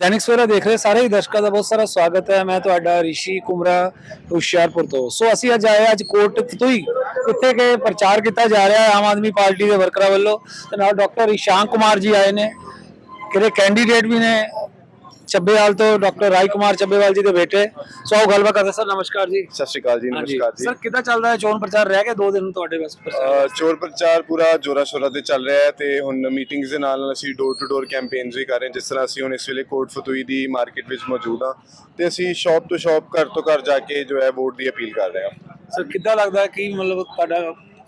ਦੈਨਿਕ ਸਵੇਰਾ ਦੇਖ ਰਹੇ ਸਾਰੇ ਹੀ ਦਰਸ਼ਕਾਂ ਦਾ ਬਹੁਤ ਸਾਰਾ ਸਵਾਗਤ ਹੈ। ਮੈਂ ਤੁਹਾਡਾ ਰਿਸ਼ੀ ਕੁਮਰਾ ਹੁਸ਼ਿਆਰਪੁਰ ਤੋਂ। ਸੋ ਅਸੀਂ ਅੱਜ ਆਏ ਅੱਜ ਕੋਟ ਤਤੂਈ ਇੱਥੇ ਕਿ ਪ੍ਰਚਾਰ ਕੀਤਾ ਜਾ ਰਿਹਾ ਹੈ ਆਮ ਆਦਮੀ ਪਾਰਟੀ ਦੇ ਵਰਕਰਾਂ ਵੱਲੋਂ। ਤੇ ਨਾਲ ਡਾਕਟਰ ਇਸ਼ਾਂਕ ਕੁਮਾਰ ਜੀ ਆਏ ਨੇ। ਕਿਹੜੇ ਕੈਂਡੀਡੇਟ ਵੀ ਨੇ ਚੱਬੇਵਾਲ ਤੋਂ ਡਾਕਟਰ ਰਾਜ ਕੁਮਾਰ ਚੱਬੇਵਾਲ ਜੀ ਦੇ ਬੇਟੇ। ਸੋ ਆਓ ਗੱਲਬਾਤ ਕਰਦੇ ਸਰ ਨਮਸਕਾਰ ਜੀ। ਸਤਿ ਸ਼੍ਰੀ ਅਕਾਲ ਜੀ ਨਮਸਕਾਰ ਜੀ। ਸਰ ਕਿੱਦਾਂ ਚੱਲਦਾ ਹੈ ਚੋਣ ਪ੍ਰਚਾਰ? ਰਹਿ ਗਿਆ ਦੋ ਦਿਨ ਤੁਹਾਡੇ ਬਸ ਪ੍ਰਚਾਰ ਅਹ ਚੋਰ ਪ੍ਰਚਾਰ ਪੂਰਾ ਜੋਰਾ ਸ਼ੋਰਾ ਤੇ ਚੱਲ ਰਿਹਾ ਹੈ ਤੇ ਹੁਣ ਮੀਟਿੰਗਸ ਦੇ ਨਾਲ ਨਾਲ ਅਸੀਂ ਡੋਰ ਟੂ ਡੋਰ ਕੈਂਪੇਨਸ ਵੀ ਕਰ ਰਹੇ ਹਾਂ ਜਿਸ ਤਰ੍ਹਾਂ ਅਸੀਂ ਹੁਣ ਇਸ ਵੇਲੇ ਕੋਟ ਫਤੂਈ ਦੀ ਮਾਰਕੀਟ ਵਿੱਚ ਮੌਜੂਦ ਹਾਂ ਤੇ ਅਸੀਂ ਸ਼ਾਪ ਤੋਂ ਸ਼ਾਪ ਘਰ ਤੋਂ ਘਰ ਜਾ ਕੇ ਜੋ ਹੈ ਵੋਟ ਦੀ ਅਪੀਲ ਕਰ ਰਹੇ ਹਾਂ। ਸਰ ਕਿੱਦਾਂ ਲੱਗਦਾ ਹੈ ਕਿ ਮਤਲਬ ਤੁਹਾਡਾ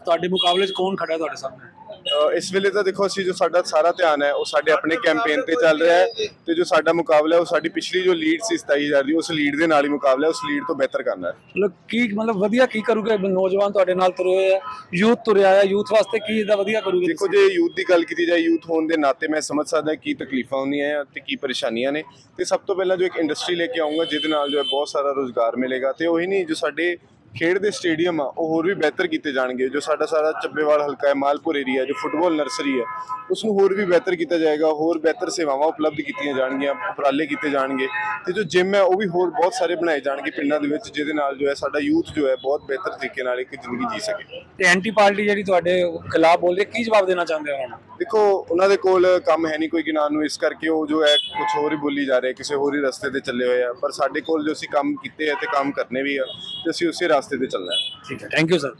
ਤੁਹਾਡੇ ਮੁਕਾਬਲੇ 'ਚ ਕੌਣ ਖੜਾ ਹੈ ਤੁਹਾਡੇ ਸਾਹਮਣੇ? ਇਸ ਵੇਲੇ ਤਾਂ ਦੇਖੋ ਅਸੀਂ ਜੋ ਸਾਡਾ ਸਾਰਾ ਧਿਆਨ ਹੈ ਉਹ ਸਾਡੇ ਆਪਣੇ ਕੈਂਪੇਨ ਤੇ ਚੱਲ ਰਿਹਾ ਹੈ ਤੇ ਜੋ ਸਾਡਾ ਮੁਕਾਬਲਾ ਹੈ ਉਹ ਸਾਡੀ ਪਿਛਲੀ ਜੋ ਲੀਡ ਸੀ 27000 ਦੀ ਉਸ ਲੀਡ ਦੇ ਨਾਲ ਹੀ ਮੁਕਾਬਲਾ ਉਸ ਲੀਡ ਤੋਂ ਬਿਹਤਰ ਕਰਨਾ ਹੈ। ਮਤਲਬ ਕੀ ਮਤਲਬ ਵਧੀਆ ਕੀ ਕਰੂਗੇ? ਨੌਜਵਾਨ ਤੁਹਾਡੇ ਨਾਲ ਤੁਰੇ ਹੋਏ ਆ ਯੂਥ ਤੁਰਿਆ ਆ ਯੂਥ ਵਾਸਤੇ ਕੀ ਇਹਦਾ ਵਧੀਆ ਕਰੂਗੇ ਦੇਖੋ ਜੇ ਯੂਥ ਦੀ ਗੱਲ ਕੀਤੀ ਜਾਏ ਯੂਥ ਹੋਣ ਦੇ ਨਾਤੇ ਮੈਂ ਸਮਝ ਸਕਦਾ ਕੀ ਤਕਲੀਫਾਂ ਹੁੰਦੀਆਂ ਤੇ ਕੀ ਪਰੇਸ਼ਾਨੀਆਂ ਨੇ। ਤੇ ਸਭ ਤੋਂ ਪਹਿਲਾਂ ਜੋ ਇੱਕ ਇੰਡਸਟਰੀ ਲੈ ਕੇ ਆਉਂਗਾ ਜਿਹਦੇ ਨਾਲ ਜੋ ਹੈ ਬਹੁਤ ਸਾਰਾ ਰੋਜ਼ਗਾਰ ਮਿਲੇਗਾ। ਤੇ ਉਹੀ ਨਹੀਂ ਜੋ ਸਾਡੇ ਖੇਡ ਦੇ ਸਟੇਡੀਅਮ ਆ ਉਹ ਹੋਰ ਵੀ ਬਿਹਤਰ ਕੀਤੇ ਜਾਣਗੇ। ਜੋ ਸਾਡਾ ਸਾਰਾ ਚੱਬੇਵਾਲ ਹਲਕਾ ਹੈ ਮਾਲਪੁਰ ਏਰੀਆ ਜੋ ਫੁੱਟਬਾਲ ਨਰਸਰੀ ਹੈ ਉਸ ਨੂੰ ਹੋਰ ਵੀ ਬਿਹਤਰ ਕੀਤਾ ਜਾਏਗਾ ਹੋਰ ਬਿਹਤਰ ਸੇਵਾਵਾਂ ਉਪਲਬਧ ਕੀਤੀਆਂ ਜਾਣਗੀਆਂ ਉਪਰਾਲੇ ਕੀਤੇ ਜਾਣਗੇ। ਤੇ ਜੋ ਜਿਮ ਹੈ ਉਹ ਵੀ ਹੋਰ ਬਹੁਤ ਸਾਰੇ ਬਣਾਏ ਜਾਣਗੇ ਪਿੰਡਾਂ ਦੇ ਵਿੱਚ ਜਿਹਦੇ ਨਾਲ ਜੋ ਹੈ ਸਾਡਾ ਯੂਥ ਜੋ ਹੈ ਬਹੁਤ ਬਿਹਤਰ ਤਰੀਕੇ ਨਾਲ ਇੱਕ ਜ਼ਿੰਦਗੀ ਜੀ ਸਕੇ। ਤੇ ਐਂਟੀ ਪਾਰਟੀ ਜਿਹੜੀ ਤੁਹਾਡੇ ਖਿਲਾਫ ਬੋਲ ਰਹੀ ਕੀ ਜਵਾਬ ਦੇਣਾ ਚਾਹੁੰਦੇ ਹੋ ਉਹਨਾਂ ਦੇਖੋ ਉਹਨਾਂ ਦੇ ਕੋਲ ਕੰਮ ਹੈ ਨਹੀਂ ਕੋਈ ਕਿਨਾਨ ਨੂੰ ਇਸ ਕਰਕੇ ਉਹ ਜੋ ਹੈ ਕੁਝ ਹੋਰ ਹੀ ਬੋਲੀ ਜਾ ਰਹੇ ਕਿਸੇ ਹੋਰ ਹੀ ਰਸਤੇ ਤੇ ਚੱਲੇ ਹੋਏ ਆ। ਪਰ ਸਾਡੇ ਕੋਲ ਜੋ ਅਸੀਂ ਕੰਮ ਕੀਤੇ ਆ ਤੇ ਕੰਮ ਕਰਨੇ ਵੀ ਆ ਤੇ ਅਸੀਂ ਉਸੇ ਰਸਤੇ ਤੇ ਚੱਲਣਾ ਹੈ। ਠੀਕ ਹੈ thank you sir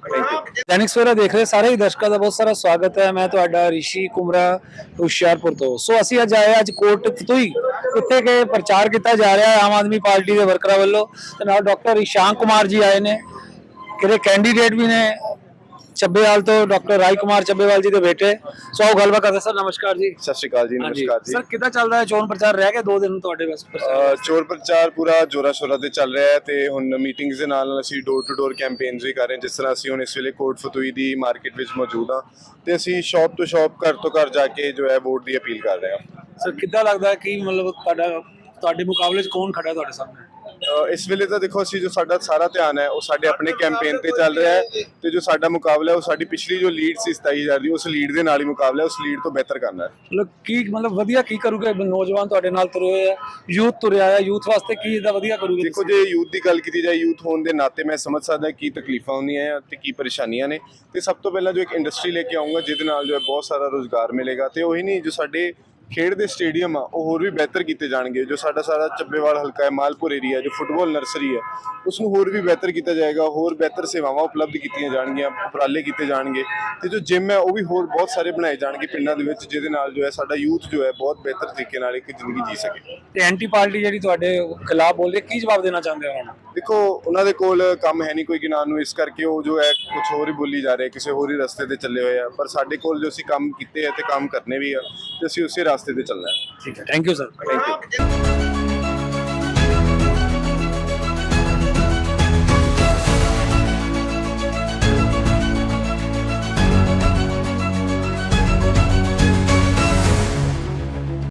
Dainik Savera ਦੇਖ ਰਹੇ ਸਾਰੇ ਹੀ ਦਰਸ਼ਕਾਂ ਦਾ ਬਹੁਤ ਸਾਰਾ ਸਵਾਗਤ ਹੈ। ਮੈਂ ਤੁਹਾਡਾ ਰਿਸ਼ੀ ਕੁਮਰਾ ਹੁਸ਼ਿਆਰਪੁਰ ਤੋਂ। ਸੋ ਅਸੀਂ ਅੱਜ ਆਏ ਅੱਜ ਕੋਟ ਤਤੂਈ ਇੱਥੇ ਕਿ ਪ੍ਰਚਾਰ ਕੀਤਾ ਜਾ ਰਿਹਾ ਹੈ ਆਮ ਆਦਮੀ ਪਾਰਟੀ ਦੇ ਵਰਕਰਾਂ ਵੱਲੋਂ। ਤੇ ਨਾਲ ਡਾਕਟਰ ਇਸ਼ਾਂਕ ਕੁਮਾਰ ਜੀ ਆਏ ਨੇ। ਕਿਹੜੇ ਕੈਂਡੀਡੇਟ ਵੀ ਨੇ ਚੱਬੇਵਾਲ ਤੋਂ ਡਾਕਟਰ ਰਾਜ ਕੁਮਾਰ ਚੱਬੇਵਾਲ ਜੀ ਦੇ ਬੇਟੇ। ਸੋ ਆਓ ਗੱਲਬਾਤ ਕਰਦੇ ਸਰ ਨਮਸਕਾਰ ਜੀ। ਸਤਿ ਸ਼੍ਰੀ ਅਕਾਲ ਜੀ ਨਮਸਕਾਰ ਜੀ। ਸਰ ਕਿੱਦਾਂ ਚੱਲਦਾ ਹੈ ਚੋਣ ਪ੍ਰਚਾਰ? ਰਹਿ ਗਿਆ ਦੋ ਦਿਨ ਤੁਹਾਡੇ ਬਸ ਪ੍ਰਚਾਰ। ਚੋਰ ਪ੍ਰਚਾਰ ਪੂਰਾ ਜੋਰਾ ਸ਼ੋਰਾ ਤੇ ਚੱਲ ਰਿਹਾ ਹੈ ਤੇ ਹੁਣ ਮੀਟਿੰਗਸ ਦੇ ਨਾਲ ਨਾਲ ਅਸੀਂ ਡੋਰ ਟੂ ਡੋਰ ਕੈਂਪੇਨਸ ਵੀ ਕਰ ਰਹੇ ਹਾਂ ਜਿਸ ਤਰ੍ਹਾਂ ਅਸੀਂ ਹੁਣ ਇਸ ਵੇਲੇ ਕੋਟ ਫਤੂਈ ਦੀ ਮਾਰਕੀਟ ਵਿੱਚ ਮੌਜੂਦ ਹਾਂ ਤੇ ਅਸੀਂ ਸ਼ਾਪ ਤੋਂ ਸ਼ਾਪ ਘਰ ਤੋਂ ਘਰ ਜਾ ਕੇ ਜੋ ਹੈ ਵੋਟ ਦੀ ਅਪੀਲ ਕਰ ਰਹੇ ਹਾਂ। ਸਰ ਕਿੱਦਾਂ ਲੱਗਦਾ ਹੈ ਕਿ ਮਤਲਬ ਤੁਹਾਡਾ ਤੁਹਾਡੇ ਮੁਕਾਬਲੇ 'ਚ ਕੌਣ ਖੜਾ ਹੈ ਤੁਹਾਡੇ ਸਾਹਮਣੇ? ਇਸ ਵੇਲੇ ਤਾਂ ਦੇਖੋ ਅਸੀਂ ਜੋ ਸਾਡਾ ਸਾਰਾ ਧਿਆਨ ਹੈ ਉਹ ਸਾਡੇ ਆਪਣੇ ਕੈਂਪੇਨ ਤੇ ਚੱਲ ਰਿਹਾ ਹੈ ਤੇ ਜੋ ਸਾਡਾ ਮੁਕਾਬਲਾ ਉਹ ਸਾਡੀ ਪਿਛਲੀ ਜੋ ਲੀਡ ਸੀ 27000 ਦੀ ਉਸ ਲੀਡ ਦੇ ਨਾਲ ਹੀ ਮੁਕਾਬਲਾ ਉਸ ਲੀਡ ਤੋਂ ਬਿਹਤਰ ਕਰਨਾ ਹੈ। ਮਤਲਬ ਕੀ ਮਤਲਬ ਵਧੀਆ ਕੀ ਕਰੂਗੇ ਨੌਜਵਾਨ ਤੁਹਾਡੇ ਨਾਲ ਤੁਰੇ ਹੋਏ ਆ ਯੂਥ ਤੁਰਿਆ ਆ ਯੂਥ ਵਾਸਤੇ ਕੀ ਇਹਦਾ ਵਧੀਆ ਕਰੂਗੇ? ਦੇਖੋ ਜੇ ਯੂਥ ਦੀ ਗੱਲ ਕੀਤੀ ਜਾਏ ਯੂਥ ਹੋਣ ਦੇ ਨਾਤੇ ਮੈਂ ਸਮਝ ਸਕਦਾ ਕੀ ਤਕਲੀਫਾਂ ਹੁੰਦੀਆਂ ਤੇ ਕੀ ਪਰੇਸ਼ਾਨੀਆਂ ਨੇ। ਤੇ ਸਭ ਤੋਂ ਪਹਿਲਾਂ ਜੋ ਇੱਕ ਇੰਡਸਟਰੀ ਲੈ ਕੇ ਆਉਂਗਾ ਜਿਹਦੇ ਨਾਲ ਜੋ ਹੈ ਬਹੁਤ ਸਾਰਾ ਰੋਜ਼ਗਾਰ ਮਿਲੇਗਾ। ਤੇ ਉਹੀ ਨਹੀਂ ਜੋ ਸਾਡੇ ਖੇਡ ਦੇ ਸਟੇਡੀਅਮ ਆ ਉਹ ਹੋਰ ਵੀ ਬਿਹਤਰ ਕੀਤੇ ਜਾਣਗੇ। ਜੋ ਸਾਡਾ ਸਾਰਾ ਚੱਬੇਵਾਲ ਹਲਕਾ ਹੈ ਮਾਲਪੁਰ ਏਰੀਆ ਜੋ ਫੁੱਟਬਾਲ ਨਰਸਰੀ ਹੈ ਉਸ ਨੂੰ ਹੋਰ ਵੀ ਬਿਹਤਰ ਕੀਤਾ ਜਾਏਗਾ ਹੋਰ ਬਿਹਤਰ ਸੇਵਾਵਾਂ ਉਪਲਬਧ ਕੀਤੀਆਂ ਜਾਣਗੀਆਂ ਉਪਰਾਲੇ ਕੀਤੇ ਜਾਣਗੇ ਤੇ ਜੋ ਜਿਮ ਹੈ ਉਹ ਵੀ ਹੋਰ ਬਹੁਤ ਸਾਰੇ ਬਣਾਏ ਜਾਣਗੇ ਪਿੰਡਾਂ ਦੇ ਵਿੱਚ ਜਿਹਦੇ ਨਾਲ ਜੋ ਹੈ ਸਾਡਾ ਯੂਥ ਜੋ ਹੈ ਬਹੁਤ ਬਿਹਤਰ ਤਰੀਕੇ ਨਾਲ ਇੱਕ ਜ਼ਿੰਦਗੀ ਜੀ ਸਕੇ। ਤੇ ਐਂਟੀ ਪਾਰਟੀ ਜਿਹੜੀ ਤੁਹਾਡੇ ਖਿਲਾਫ ਬੋਲ ਰਹੀ ਹੈ, ਕੀ ਜਵਾਬ ਦੇਣਾ ਚਾਹੁੰਦੇ ਹੋ ਉਹਨਾਂ ਨੂੰ ਦੇਖੋ ਉਹਨਾਂ ਦੇ ਕੋਲ ਕੰਮ ਹੈ ਨਹੀਂ ਕੋਈ ਕਿਨਾਨ ਨੂੰ ਇਸ ਕਰਕੇ ਉਹ ਜੋ ਹੈ ਕੁਝ ਹੋਰ ਹੀ ਬੋਲੀ ਜਾ ਰਹੇ ਕਿਸੇ ਹੋਰ ਹੀ ਰਸਤੇ ਤੇ ਚੱਲੇ ਹੋਏ ਆ। ਪਰ ਸਾਡੇ ਕੋਲ ਜੋ ਅਸੀਂ ਕੰਮ ਕੀਤੇ ਆ ਤੇ ਕੰਮ ਕਰਨੇ ਵੀ ਆ ਤੇ ਅਸੀਂ ਉਸੇ ਰਸਤੇ ਤੇ ਚੱਲਣਾ ਹੈ। ਠੀਕ ਹੈ thank you sir thank you